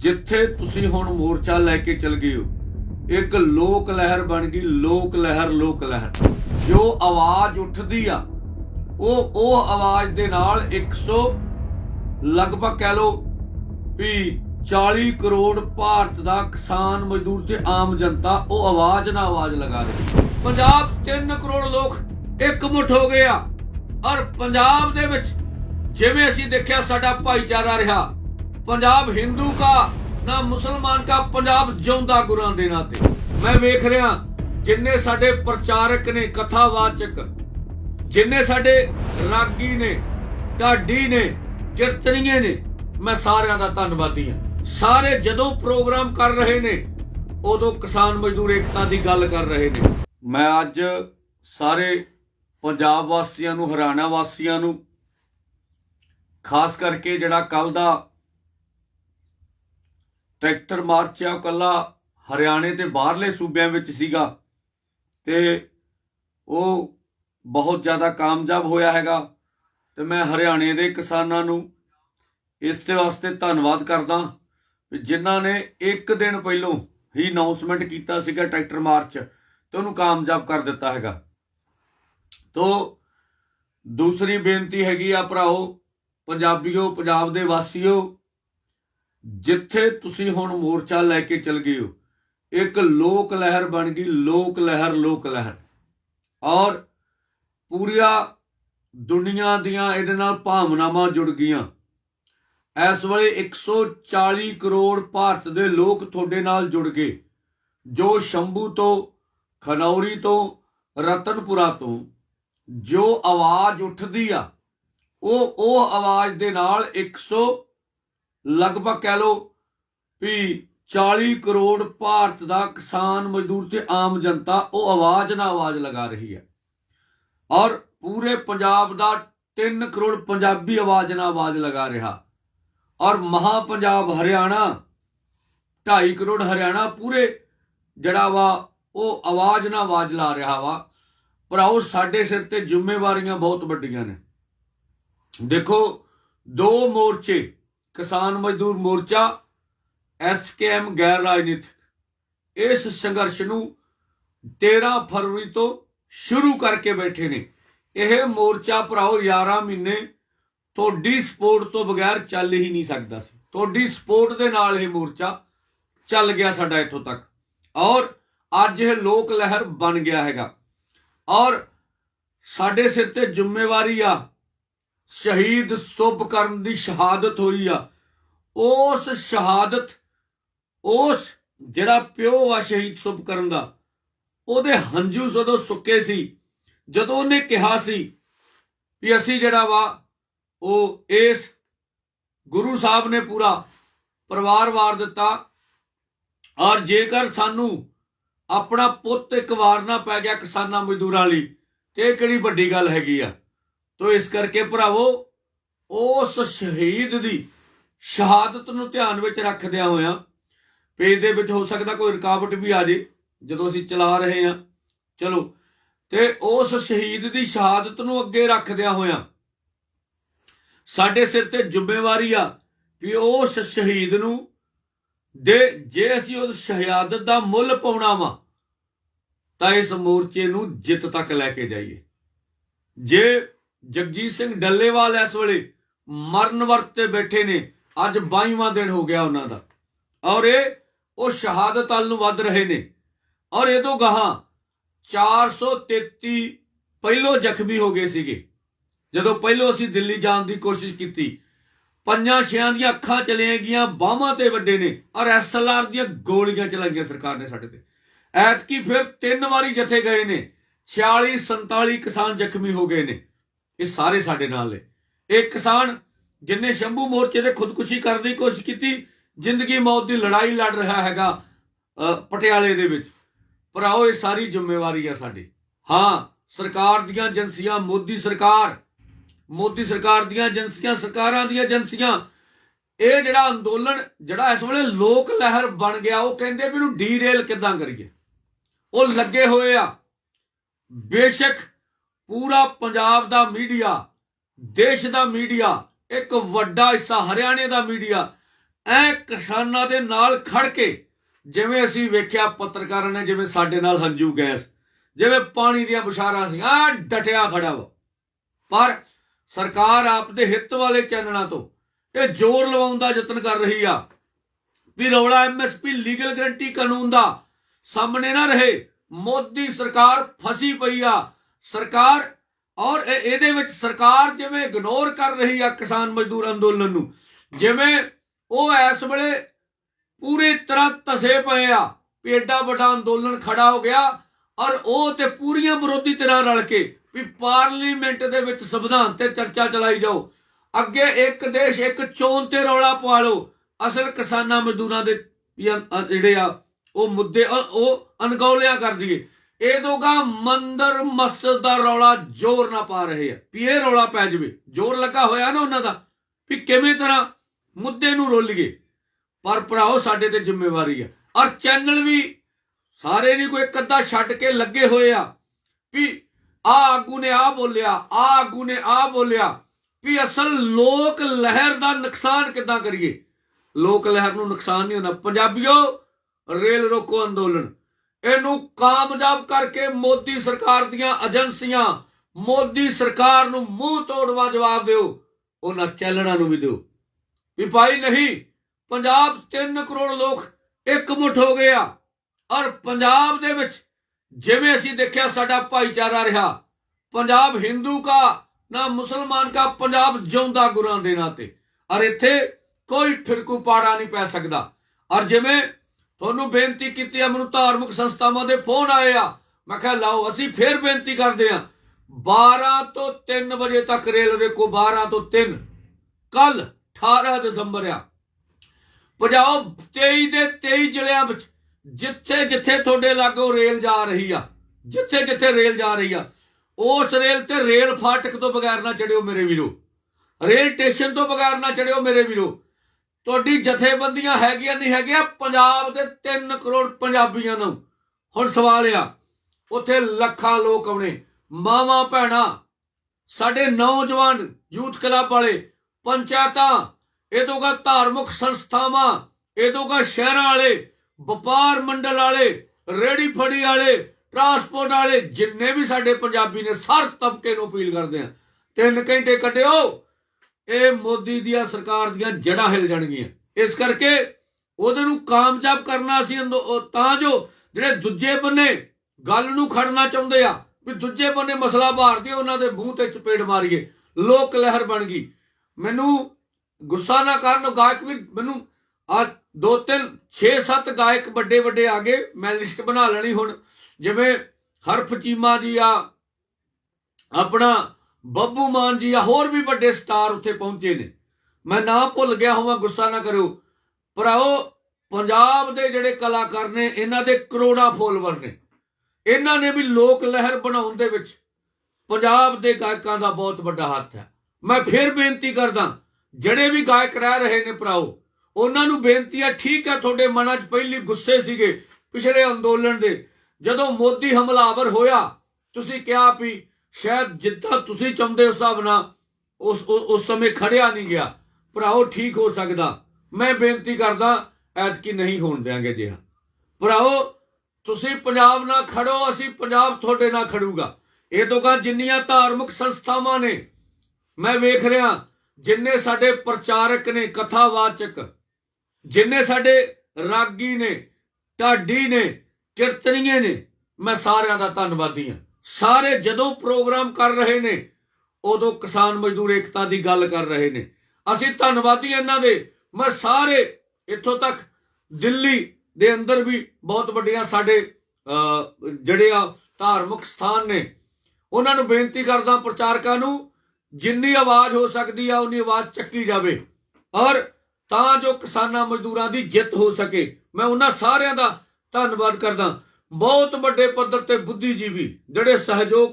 ਜਿੱਥੇ ਤੁਸੀਂ ਹੁਣ ਮੋਰਚਾ ਲੈ ਕੇ ਚੱਲ ਗਏ ਹੋ, ਇੱਕ ਲੋਕ ਲਹਿਰ ਬਣ ਗਈ, ਲੋਕ ਲਹਿਰ ਲੋਕ ਲਹਿਰ। ਜੋ ਆਵਾਜ਼ ਉੱਠਦੀ ਆ, ਉਹ ਉਹ ਆਵਾਜ਼ ਦੇ ਨਾਲ 100 ਲਗਭਗ ਕਹਿ ਲਓ ਵੀ 40 ਕਰੋੜ ਭਾਰਤ ਦਾ ਕਿਸਾਨ ਮਜ਼ਦੂਰ ਤੇ ਆਮ ਜਨਤਾ, ਉਹ ਆਵਾਜ਼ ਨਾਲ ਆਵਾਜ਼ ਲਗਾ ਰਹੀ। ਪੰਜਾਬ 3 ਕਰੋੜ ਲੋਕ ਇਕਮੁੱਠ ਹੋ ਗਏ ਆ। ਔਰ ਪੰਜਾਬ ਦੇ ਵਿੱਚ ਜਿਵੇਂ ਅਸੀਂ ਦੇਖਿਆ, ਸਾਡਾ ਭਾਈਚਾਰਾ ਰਿਹਾ। ਪੰਜਾਬ ਹਿੰਦੂ ਕਾ, ਨਾ ਮੁਸਲਮਾਨ ਕਾ, ਪੰਜਾਬ ਜਿਉਂਦਾ ਗੁਰਾਂ ਦੇ ਨਾਂ ਤੇ ਮੈਂ ਵੇਖ ਰਿਹਾ ਜਿੰਨੇ ਸਾਡੇ ਪ੍ਰਚਾਰਕ ਨੇ, ਕਥਾਵਾਚਕ, ਜਿੰਨੇ ਸਾਡੇ ਰਾਗੀ ਨੇ, ਢਾਡੀ ਨੇ, ਕੀਰਤਨੀਏ ਨੇ, ਮੈਂ ਸਾਰਿਆਂ ਦਾ ਧੰਨਵਾਦੀ ਹਾਂ। ਸਾਰੇ ਜਦੋਂ ਪ੍ਰੋਗਰਾਮ ਕਰ ਰਹੇ ਨੇ, ਉਦੋਂ ਕਿਸਾਨ ਮਜ਼ਦੂਰ ਏਕਤਾ ਦੀ ਗੱਲ ਕਰ ਰਹੇ ਨੇ। ਮੈਂ ਅੱਜ ਸਾਰੇ ਪੰਜਾਬ ਵਾਸੀਆਂ ਨੂੰ, ਹਰਿਆਣਾ ਵਾਸੀਆਂ ਨੂੰ, ਖਾਸ ਕਰਕੇ ਜਿਹੜਾ ਕੱਲ ਦਾ ਟਰੈਕਟਰ ਮਾਰਚ ਆ ਉਹ ਕੱਲਾ ਹਰਿਆਣੇ ਤੇ ਬਾਹਰਲੇ ਸੂਬਿਆਂ ਵਿੱਚ ਸੀਗਾ ਤੇ ਉਹ ਬਹੁਤ ਜ਼ਿਆਦਾ ਕਾਮਯਾਬ ਹੋਇਆ ਹੈਗਾ ਤੇ ਮੈਂ ਹਰਿਆਣੇ ਦੇ ਕਿਸਾਨਾਂ ਨੂੰ ਇਸ ਦੇ ਵਾਸਤੇ ਧੰਨਵਾਦ ਕਰਦਾ ਵੀ ਜਿਨ੍ਹਾਂ ਨੇ ਇੱਕ ਦਿਨ ਪਹਿਲੋਂ ਹੀ ਅਨਾਉਂਸਮੈਂਟ ਕੀਤਾ ਸੀਗਾ ਟਰੈਕਟਰ ਮਾਰਚ ਤੇ ਉਹਨੂੰ ਕਾਮਯਾਬ ਕਰ ਦਿੱਤਾ ਹੈਗਾ। ਤੋ ਦੂਸਰੀ ਬੇਨਤੀ ਹੈਗੀ ਆ ਭਰਾਓ, ਪੰਜਾਬੀਓ, ਪੰਜਾਬ ਦੇ ਵਾਸੀਓ ਜਿੱਥੇ ਤੁਸੀਂ ਹੁਣ ਮੋਰਚਾ ਲੈ ਕੇ ਚੱਲ ਗਏ ਹੋ, ਇੱਕ ਲੋਕ ਲਹਿਰ ਬਣ ਗਈ, ਲੋਕ ਲਹਿਰ ਲੋਕ ਲਹਿਰ। ਔਰ ਪੂਰੀਆ ਦੁਨੀਆ ਦੀਆਂ ਇਹਦੇ ਨਾਲ ਭਾਵਨਾਵਾਂ ਜੁੜ ਗਈਆਂ। ਇਸ ਵੇਲੇ 140 ਕਰੋੜ ਭਾਰਤ ਦੇ ਲੋਕ ਤੁਹਾਡੇ ਨਾਲ ਜੁੜ ਗਏ, ਜੋ ਸ਼ੰਭੂ ਤੋਂ, ਖਨੌਰੀ ਤੋਂ, ਰਤਨਪੁਰਾ ਤੋਂ, ਜੋ ਆਵਾਜ਼ ਉੱਠਦੀ ਆ, ਉਹ ਉਹ ਆਵਾਜ਼ ਦੇ ਨਾਲ 100 ਲਗਭਗ ਕਹਿ ਲਓ ਵੀ 40 ਕਰੋੜ ਭਾਰਤ ਦਾ ਕਿਸਾਨ ਮਜ਼ਦੂਰ ਤੇ ਆਮ ਜਨਤਾ ਉਹ ਆਵਾਜ਼ ਨਾਲ ਆਵਾਜ਼ ਲਗਾ ਰਹੀ ਹੈ। ਔਰ ਪੂਰੇ ਪੰਜਾਬ ਦਾ 3 ਕਰੋੜ ਪੰਜਾਬੀ ਆਵਾਜ਼ ਨਾਲ ਆਵਾਜ਼ ਲਗਾ ਰਿਹਾ। ਔਰ ਮਹਾ ਪੰਜਾਬ ਹਰਿਆਣਾ 2.5 ਕਰੋੜ ਹਰਿਆਣਾ ਪੂਰੇ ਜਿਹੜਾ ਵਾ ਉਹ ਆਵਾਜ਼ ਨਾਲ ਆਵਾਜ਼ ਲਾ ਰਿਹਾ ਵਾ। ਭਰਾਓ, ਸਾਡੇ ਸਿਰ ਤੇ ਜ਼ਿੰਮੇਵਾਰੀਆਂ ਬਹੁਤ ਵੱਡੀਆਂ ਨੇ। ਦੇਖੋ, ਦੋ ਮੋਰਚੇ ਕਿਸਾਨ ਮਜ਼ਦੂਰ ਮੋਰਚਾ ਐਸਕੇਐਮ ਗੈਰ ਰਾਜਨੀਤਿਕ। ਇਸ ਸੰਘਰਸ਼ ਨੂੰ 13 ਫਰਵਰੀ ਤੋਂ ਸ਼ੁਰੂ ਕਰਕੇ ਬੈਠੇ ਨੇ। ਇਹ ਮੋਰਚਾ ਭਰਾਓ 11 ਮਹੀਨੇ ਤੁਹਾਡੀ ਸਪੋਰਟ ਤੋਂ ਬਗੈਰ ਚੱਲ ਹੀ ਨਹੀਂ ਸਕਦਾ ਸੀ। ਤੁਹਾਡੀ ਸਪੋਰਟ ਦੇ ਨਾਲ ਇਹ ਮੋਰਚਾ ਚੱਲ ਗਿਆ ਸਾਡਾ ਇੱਥੋਂ ਤੱਕ। ਔਰ ਅੱਜ ਇਹ ਲੋਕ ਲਹਿਰ ਬਣ ਗਿਆ ਹੈਗਾ। ਔਰ ਸਾਡੇ ਸਿਰ ਤੇ ਜ਼ਿੰਮੇਵਾਰੀ ਆ ਸ਼ਹੀਦ ਸਤੁੱਪ ਕਰਨ ਦੀ ਸ਼ਹਾਦਤ ਹੋਈ ਆ। ਉਸ ਸ਼ਹਾਦਤ, ਉਸ ਜਿਹੜਾ ਪਿਓ ਆ ਸ਼ਹੀਦ ਸੁਭ ਕਰਨ ਦਾ, ਉਹਦੇ ਹੰਝੂ ਜਦੋਂ ਸੁੱਕੇ ਸੀ, ਜਦੋਂ ਉਹਨੇ ਕਿਹਾ ਸੀ ਵੀ ਅਸੀਂ ਜਿਹੜਾ ਵਾ, ਉਹ ਇਸ ਗੁਰੂ ਸਾਹਿਬ ਨੇ ਪੂਰਾ ਪਰਿਵਾਰ ਵਾਰ ਦਿੱਤਾ ਔਰ ਜੇਕਰ ਸਾਨੂੰ ਆਪਣਾ ਪੁੱਤ ਇੱਕ ਵਾਰ ਨਾ ਪੈ ਗਿਆ ਕਿਸਾਨਾਂ ਮਜ਼ਦੂਰਾਂ ਲਈ, ਤੇ ਇਹ ਕਿਹੜੀ ਵੱਡੀ ਗੱਲ ਹੈਗੀ ਆ? ਤੋ ਇਸ ਕਰਕੇ ਭਰਾਵੋ, ਉਸ ਸ਼ਹੀਦ ਦੀ ਸ਼ਹਾਦਤ ਨੂੰ ਧਿਆਨ ਵਿੱਚ ਰੱਖਦਿਆਂ ਹੋਇਆਂ ਪੇਜ ਦੇ ਵਿੱਚ ਹੋ ਸਕਦਾ ਕੋਈ ਰੁਕਾਵਟ ਵੀ ਆ ਜੇ, ਜਦੋਂ ਅਸੀਂ ਚਲਾ ਰਹੇ ਹਾਂ। ਚਲੋ, ਤੇ ਉਸ ਸ਼ਹੀਦ ਦੀ ਸ਼ਹਾਦਤ ਨੂੰ ਅੱਗੇ ਰੱਖਦਿਆਂ ਹੋਇਆਂ ਸਾਡੇ ਸਿਰ ਤੇ ਜ਼ਿੰਮੇਵਾਰੀ ਆ ਕਿ ਉਸ ਸ਼ਹੀਦ ਨੂੰ ਦੇ, ਜੇ ਅਸੀਂ ਉਸ ਸ਼ਹਾਦਤ ਦਾ ਮੁੱਲ ਪਾਉਣਾ ਵਾ, ਤਾਂ ਇਸ ਮੋਰਚੇ ਨੂੰ ਜਿੱਤ ਤੱਕ ਲੈ ਕੇ ਜਾਈਏ। ਜੇ ਜਗਜੀਤ ਸਿੰਘ ਡੱਲੇਵਾਲ ਇਸ ਵੇਲੇ ਮਰਨ ਵਰਤ ਤੇ ਬੈਠੇ ਨੇ। ਅੱਜ 22ਵਾਂ ਦਿਨ ਹੋ ਗਿਆ ਉਹਨਾਂ ਦਾ। ਔਰ ਇਹ, ਉਹ ਸ਼ਹਾਦਤ ਵੱਲ ਨੂੰ ਵੱਧ ਰਹੇ ਨੇ। ਔਰ ਇਹ ਤੋਂ ਗਾਹਾਂ 433 ਪਹਿਲੋਂ ਜ਼ਖਮੀ ਹੋ ਗਏ ਸੀਗੇ। ਜਦੋਂ ਪਹਿਲੋਂ ਅਸੀਂ ਦਿੱਲੀ ਜਾਣ ਦੀ ਕੋਸ਼ਿਸ਼ ਕੀਤੀ, ਪੰਜਾਂ ਛਿਆਂ ਦੀਆਂ ਅੱਖਾਂ ਚਲੀਆਂ ਗਈਆਂ, ਬਾਹਾਂ ਤੇ ਵੱਡੇ ਨੇ। ਔਰ ਐਸਐਲਆਰ ਦੀਆਂ ਗੋਲੀਆਂ ਚਲਾਈਆਂ ਸਰਕਾਰ ਨੇ ਸਾਡੇ ਤੇ। ਐਤਕੀ ਫਿਰ ਤਿੰਨ ਵਾਰੀ ਜਥੇ ਗਏ ਨੇ 46 47 ਕਿਸਾਨ ਜ਼ਖਮੀ ਹੋ ਗਏ ਨੇ। ਇਹ ਸਾਰੇ ਸਾਡੇ ਨਾਲ ਨੇ। ਇਹ ਕਿਸਾਨ ਜਿੰਨੇ ਸ਼ੰਭੂ ਮੋਰਚੇ ਤੇ ਖੁਦਕੁਸ਼ੀ ਕਰਨ ਦੀ ਕੋਸ਼ਿਸ਼ ਕੀਤੀ, ਜ਼ਿੰਦਗੀ ਮੌਤ ਦੀ ਲੜਾਈ ਲੜ ਰਿਹਾ ਹੈਗਾ ਪਟਿਆਲੇ ਦੇ ਵਿੱਚ। ਭਰਾਓ, ਇਹ ਸਾਰੀ ਜ਼ਿੰਮੇਵਾਰੀ ਆ ਸਾਡੀ। ਹਾਂ, ਸਰਕਾਰ ਦੀਆਂ ਏਜੰਸੀਆਂ, ਮੋਦੀ ਸਰਕਾਰ ਮੋਦੀ ਸਰਕਾਰ ਦੀਆਂ ਏਜੰਸੀਆਂ, ਸਰਕਾਰਾਂ ਦੀਆਂ ਏਜੰਸੀਆਂ, ਇਹ ਜਿਹੜਾ ਅੰਦੋਲਨ, ਜਿਹੜਾ ਇਸ ਵੇਲੇ ਲੋਕ ਲਹਿਰ ਬਣ ਗਿਆ, ਉਹ ਕਹਿੰਦੇ ਵੀ ਇਹਨੂੰ ਡੀਰੇਲ ਕਿਦਾਂ ਕਰੀਏ? ਉਹ ਲੱਗੇ ਹੋਏ ਆ। ਬੇਸ਼ੱਕ ਪੂਰਾ ਪੰਜਾਬ ਦਾ ਮੀਡੀਆ, ਦੇਸ਼ ਦਾ ਮੀਡੀਆ, ਇੱਕ ਵੱਡਾ ਹਿੱਸਾ ਹਰਿਆਣੇ ਦਾ ਮੀਡੀਆ, ਐ ਕਿਸਾਨਾਂ ਦੇ ਨਾਲ ਖੜ ਕੇ ਜਿਵੇਂ ਅਸੀਂ ਵੇਖਿਆ ਪੱਤਰਕਾਰਾਂ ਨੇ ਜਿਵੇਂ ਸਾਡੇ ਨਾਲ ਹੰਝੂ ਗੈਸ, ਜਿਵੇਂ ਪਾਣੀ ਦੀਆਂ ਬੁਸ਼ਾਰਾਂ ਸੀ ਆ ਡਟਿਆ ਖੜਾ ਵਾ। ਪਰ ਸਰਕਾਰ ਆਪਦੇ ਹਿੱਤ ਵਾਲੇ ਚੈਨਲਾਂ ਤੋਂ ਇਹ ਜ਼ੋਰ ਲਵਾਉਣ ਦਾ ਯਤਨ ਕਰ ਰਹੀ ਆ ਵੀ ਰੌਲਾ ਐਮਐਸਪੀ ਲੀਗਲ ਗਰੰਟੀ ਕਾਨੂੰਨ ਦਾ ਸਾਹਮਣੇ ਨਾ ਰਹੇ। ਮੋਦੀ ਸਰਕਾਰ ਫਸੀ ਪਈ ਆ ਸਰਕਾਰ ਔਰ ਇਹਦੇ ਵਿੱਚ ਸਰਕਾਰ ਜਿਵੇਂ ਇਗਨੋਰ ਕਰ ਰਹੀ ਆ ਕਿਸਾਨ ਮਜ਼ਦੂਰ ਅੰਦੋਲਨ ਨੂੰ, ਜਿਵੇਂ ਉਹ ਇਸ ਵੇਲੇ ਪੂਰੀ ਤਰ੍ਹਾਂ ਤਸੇ ਪਏ ਆ ਵੀ ਏਡਾ ਵੱਡਾ ਅੰਦੋਲਨ ਖੜਾ ਹੋ ਗਿਆ ਔਰ ਉਹ ਤੇ ਪੂਰੀਆਂ ਵਿਰੋਧੀ ਧਿਰਾਂ ਰਲ ਕੇ ਵੀ ਪਾਰਲੀਮੈਂਟ ਦੇ ਵਿੱਚ ਸੰਵਿਧਾਨ ਤੇ ਚਰਚਾ ਚਲਾਈ ਜਾਓ। ਅੱਗੇ ਇੱਕ ਦੇਸ਼ ਇੱਕ ਚੋਣ ਤੇ ਰੌਲਾ ਪਵਾ ਲਓ, ਅਸਲ ਕਿਸਾਨਾਂ ਮਜ਼ਦੂਰਾਂ ਦੇ ਜਿਹੜੇ ਆ, ਉਹ ਮੁੱਦੇ ਉਹ ਅਣਗੌਲਿਆਂ ਕਰ ਦਈਏ। ਇਹ ਦੋਗਾ ਮੰਦਰ ਮਸਜਿਦ ਦਾ ਰੌਲਾ ਜ਼ੋਰ ਨਾ ਪਾ ਰਹੇ ਆ। ਵੀ ਇਹ ਰੌਲਾ ਪੈ ਜਵੇ, ਜ਼ੋਰ ਲੱਗਾ ਹੋਇਆ ਨਾ ਉਹਨਾਂ ਦਾ, ਵੀ ਕਿਵੇਂ ਤਰ੍ਹਾਂ ਮੁੱਦੇ ਨੂੰ ਰੋਲੀਏ ਪਰ ਭਰਾਓ, ਸਾਡੇ ਤੇ ਜ਼ਿੰਮੇਵਾਰੀ ਆ। ਔਰ ਚੈਨਲ ਵੀ ਸਾਰੇ ਨਹੀਂ, ਕੋਈ ਇੱਕ ਅੱਧਾ ਛੱਡ ਕੇ ਲੱਗੇ ਹੋਏ ਆ ਵੀ ਆ ਆਗੂ ਨੇ ਆ ਬੋਲਿਆ ਆ ਆਗੂ ਨੇ ਆ ਬੋਲਿਆ, ਵੀ ਅਸਲ ਲੋਕ ਲਹਿਰ ਦਾ ਨੁਕਸਾਨ ਕਿੱਦਾਂ ਕਰੀਏ? ਲੋਕ ਲਹਿਰ ਨੂੰ ਨੁਕਸਾਨ ਨਹੀਂ ਹੁੰਦਾ। ਪੰਜਾਬੀਓ, ਰੇਲ ਰੋਕੋ ਅੰਦੋਲਨ। ਇਹਨੂੰ ਕਾਮਯਾਬ ਕਰਕੇ ਮੋਦੀ ਸਰਕਾਰ ਦੀਆਂ ਏਜੰਸੀਆਂ, ਮੋਦੀ ਸਰਕਾਰ ਨੂੰ ਮੂੰਹ ਤੋੜਵਾ ਜਵਾਬ ਦਿਓ, ਉਹਨਾਂ ਚੈਨਲਾਂ ਨੂੰ ਵੀ ਦਿਓ। ਵੀ ਭਾਈ ਨਹੀਂ, ਪੰਜਾਬ 3 ਕਰੋੜ ਲੋਕ ਇੱਕ ਹੋ ਗਏ ਆ, ਔਰ ਪੰਜਾਬ ਦੇ ਵਿੱਚ ਜਿਵੇਂ ਅਸੀਂ ਦੇਖਿਆ ਸਾਡਾ ਭਾਈਚਾਰਾ ਰਿਹਾ, ਪੰਜਾਬ ਹਿੰਦੂ ਕਾ ਨਾ ਮੁਸਲਮਾਨ ਕਾ, ਪੰਜਾਬ ਜਿਉਂਦਾ ਗੁਰਾਂ ਦੇ ਨਾਂ ਤੇ, ਔਰ ਇੱਥੇ ਕੋਈ ਫਿਰਕੂ ਪਾੜਾ ਨਹੀਂ ਪੈ ਸਕਦਾ। ਔਰ ਜਿਵੇਂ ਤੁਹਾਨੂੰ ਬੇਨਤੀ ਕੀਤੀ ਆ, ਮੈਨੂੰ ਧਾਰਮਿਕ ਸੰਸਥਾਵਾਂ ਦੇ ਫੋਨ ਆਏ ਆ। ਮੈਂ ਕਿਹਾ, ਲਓ, ਅਸੀਂ ਫੇਰ ਬੇਨਤੀ ਕਰਦੇ ਆ। 12 ਤੋਂ 3 ਵਜੇ ਤੱਕ ਰੇਲ ਰੇਕੋ 12 ਤੋਂ 3 ਕੱਲ 18 ਦਸੰਬਰ ਆ। ਪੰਜਾਬ 23 ਦੇ 23 ਜ਼ਿਲ੍ਹਿਆਂ ਵਿੱਚ, ਜਿੱਥੇ ਜਿੱਥੇ ਤੁਹਾਡੇ ਲਾਗੋਂ ਰੇਲ ਜਾ ਰਹੀ ਆ, ਜਿੱਥੇ ਜਿੱਥੇ ਰੇਲ ਜਾ ਰਹੀ ਆ, ਉਸ ਰੇਲ ਤੇ ਰੇਲ ਫਾਟਕ ਤੋਂ ਬਗੈਰ ਨਾ ਚੜਿਓ ਮੇਰੇ ਵੀਰੋ। ਰੇਲ ਸਟੇਸ਼ਨ ਤੋਂ ਬਗੈਰ ਨਾ ਚੜਿਓ ਮੇਰੇ ਵੀਰੋ। ਤੁਹਾਡੀ ਜਥੇਬੰਦੀਆਂ ਹੈਗੀਆਂ ਨਹੀਂ ਹੈਗੀਆਂ, ਪੰਜਾਬ ਦੇ 3 ਕਰੋੜ ਪੰਜਾਬੀਆਂ ਨੂੰ। ਹੁਣ ਸਵਾਲ ਆ, ਉੱਥੇ ਲੱਖਾਂ ਲੋਕ ਆਉਣੇ, ਮਾਵਾਂ ਭੈਣਾਂ, ਸਾਡੇ ਨੌਜਵਾਨ ਯੂਥ ਕਲੱਬ ਵਾਲੇ, ਪੰਚਾਇਤਾਂ ਇਹਦੋਗਾ ਧਾਰਮਿਕ ਸੰਸਥਾਵਾਂ ਇਹਦੋਗਾ ਸ਼ਹਿਰਾਂ ਵਾਲੇ, ਵਪਾਰ ਮੰਡਲ ਵਾਲੇ ਰੇੜੀ ਫੜੀ ਵਾਲੇ, ਟਰਾਂਸਪੋਰਟ ਵਾਲੇ, ਜਿੰਨੇ ਵੀ ਸਾਡੇ ਪੰਜਾਬੀ ਨੇ, ਸਰ ਤਬਕੇ ਨੂੰ ਅਪੀਲ ਕਰਦੇ ਆ। ਤਿੰਨ ਘੰਟੇ ਕੱਢਿਓ ਇਹ ਮੋਦੀ ਦੀਆਂ ਸਰਕਾਰ ਦੀਆਂ ਜੜਾਂ ਹਿਲ ਜਾਣਗੀਆਂ। ਇਸ ਕਰਕੇ ਉਹਦੇ ਨੂੰ ਕਾਮਯਾਬ ਕਰਨਾ ਸੀ ਤਾਂ ਜੋ ਜਿਹੜੇ ਦੂਜੇ ਬੰਨੇ ਗੱਲ ਨੂੰ ਖੜਨਾ ਚਾਹੁੰਦੇ ਆ, ਵੀ ਦੂਜੇ ਬੰਨੇ ਮਸਲਾ ਭਾਰਤੀ ਉਹਨਾਂ ਦੇ ਮੂੰਹ ਤੇ ਚਪੇੜ ਮਾਰੀਏ, ਲੋਕ ਲਹਿਰ ਬਣ ਗਈ। ਮੈਨੂੰ ਗੁੱਸਾ ਨਾ ਕਰਨ ਗਾਇਕ ਵੀ ਮੈਨੂੰ ਆ ਦੋ ਤਿੰਨ 6-7 ਗਾਇਕ ਵੱਡੇ ਵੱਡੇ ਆ ਗਏ, ਮੈਂ ਲਿਸਟ ਬਣਾ ਲੈਣੀ ਹੁਣ। ਜਿਵੇਂ ਹਰਫ ਚੀਮਾ ਦੀ ਆ, ਆਪਣਾ ਬੱਬੂ ਮਾਨ ਜੀ ਆ ਹੋਰ ਵੀ ਵੱਡੇ ਸਟਾਰ ਉੱਥੇ ਪਹੁੰਚੇ ਨੇ। ਮੈਂ ਨਾ ਭੁੱਲ ਗਿਆ ਹੋਵਾਂ, ਗੁੱਸਾ ਨਾ ਕਰਿਓ। ਭਰਾਓ, ਪੰਜਾਬ ਦੇ ਜਿਹੜੇ ਕਲਾਕਾਰ ਨੇ, ਇਹਨਾਂ ਦੇ ਕਰੋੜਾਂ ਫੋਲੋਵਰ ਨੇ। ਇਹਨਾਂ ਨੇ ਵੀ ਲੋਕ ਲਹਿਰ ਬਣਾਉਣ ਦੇ ਵਿੱਚ ਪੰਜਾਬ ਦੇ ਗਾਇਕਾਂ ਦਾ ਬਹੁਤ ਵੱਡਾ ਹੱਥ ਹੈ। ਮੈਂ ਫਿਰ ਬੇਨਤੀ ਕਰਦਾ, ਜਿਹੜੇ ਵੀ ਗਾਇਕ ਰਹਿ ਰਹੇ ਨੇ ਭਰਾਓ, ਉਹਨਾਂ ਨੂੰ ਬੇਨਤੀ ਹੈ, ਠੀਕ ਹੈ, ਤੁਹਾਡੇ ਮਨਾਂ 'ਚ ਪਹਿਲੀ ਗੁੱਸੇ ਸੀਗੇ ਪਿਛਲੇ ਅੰਦੋਲਨ ਦੇ। ਜਦੋਂ ਮੋਦੀ ਹਮਲਾਵਰ ਹੋਇਆ, ਤੁਸੀਂ ਕਿਹਾ ਵੀ ਸ਼ਾਇਦ ਜਿੱਦਾਂ ਤੁਸੀਂ ਚਾਹੁੰਦੇ ਉਸ ਹਿਸਾਬ ਨਾਲ, ਉਸ ਉਸ ਸਮੇਂ ਖੜਿਆ ਨਹੀਂ ਗਿਆ। ਭਰਾਓ, ਠੀਕ ਹੋ ਸਕਦਾ। ਮੈਂ ਬੇਨਤੀ ਕਰਦਾ, ਐਤਕੀ ਨਹੀਂ ਹੋਣ ਦਿਆਂਗੇ ਜਿਹਾ। ਭਰਾਓ, ਤੁਸੀਂ ਪੰਜਾਬ ਨਾਲ ਖੜੋ, ਅਸੀਂ ਪੰਜਾਬ ਤੁਹਾਡੇ ਨਾਲ ਖੜੂਗਾ। ਇਹ ਤੋਂ ਕਾ ਜਿੰਨੀਆਂ ਧਾਰਮਿਕ ਸੰਸਥਾਵਾਂ ਨੇ, ਮੈਂ ਵੇਖ ਰਿਹਾ, ਜਿੰਨੇ ਸਾਡੇ ਪ੍ਰਚਾਰਕ ਨੇ, ਕਥਾਵਾਚਕ, ਜਿੰਨੇ ਸਾਡੇ ਰਾਗੀ ਨੇ, ਢਾਡੀ ਨੇ, ਕੀਰਤਨੀਏ ਨੇ, ਮੈਂ ਸਾਰਿਆਂ ਦਾ ਧੰਨਵਾਦੀ ਹਾਂ। ਸਾਰੇ ਜਦੋਂ ਪ੍ਰੋਗਰਾਮ ਕਰ ਰਹੇ ਨੇ, ਉਦੋਂ ਕਿਸਾਨ ਮਜ਼ਦੂਰ ਏਕਤਾ ਦੀ ਗੱਲ ਕਰ ਰਹੇ ਨੇ। ਅਸੀਂ ਧੰਨਵਾਦੀ ਇਹਨਾਂ ਦੇ। ਮੈਂ ਸਾਰੇ ਇੱਥੋਂ ਤੱਕ ਦਿੱਲੀ ਦੇ ਅੰਦਰ ਵੀ ਬਹੁਤ ਵੱਡੀਆਂ ਸਾਡੇ ਜਿਹੜੇ ਆ ਧਾਰਮਿਕ ਸਥਾਨ ਨੇ, ਉਹਨਾਂ ਨੂੰ ਬੇਨਤੀ ਕਰਦਾ ਪ੍ਰਚਾਰਕਾਂ ਨੂੰ, ਜਿੰਨੀ ਆਵਾਜ਼ ਹੋ ਸਕਦੀ ਆ, ਉਨੀ ਆਵਾਜ਼ ਚੱਕੀ ਜਾਵੇ। ਔਰ ਤਾਂ ਜੋ ਕਿਸਾਨਾਂ ਮਜ਼ਦੂਰਾਂ ਦੀ ਜਿੱਤ ਹੋ ਸਕੇ। ਮੈਂ ਉਹਨਾਂ ਸਾਰਿਆਂ ਦਾ ਧੰਨਵਾਦ ਕਰਦਾ। ਬਹੁਤ ਵੱਡੇ ਪੱਧਰ ਤੇ ਬੁੱਧੀਜੀਵੀ ਜਿਹੜੇ ਸਹਿਯੋਗ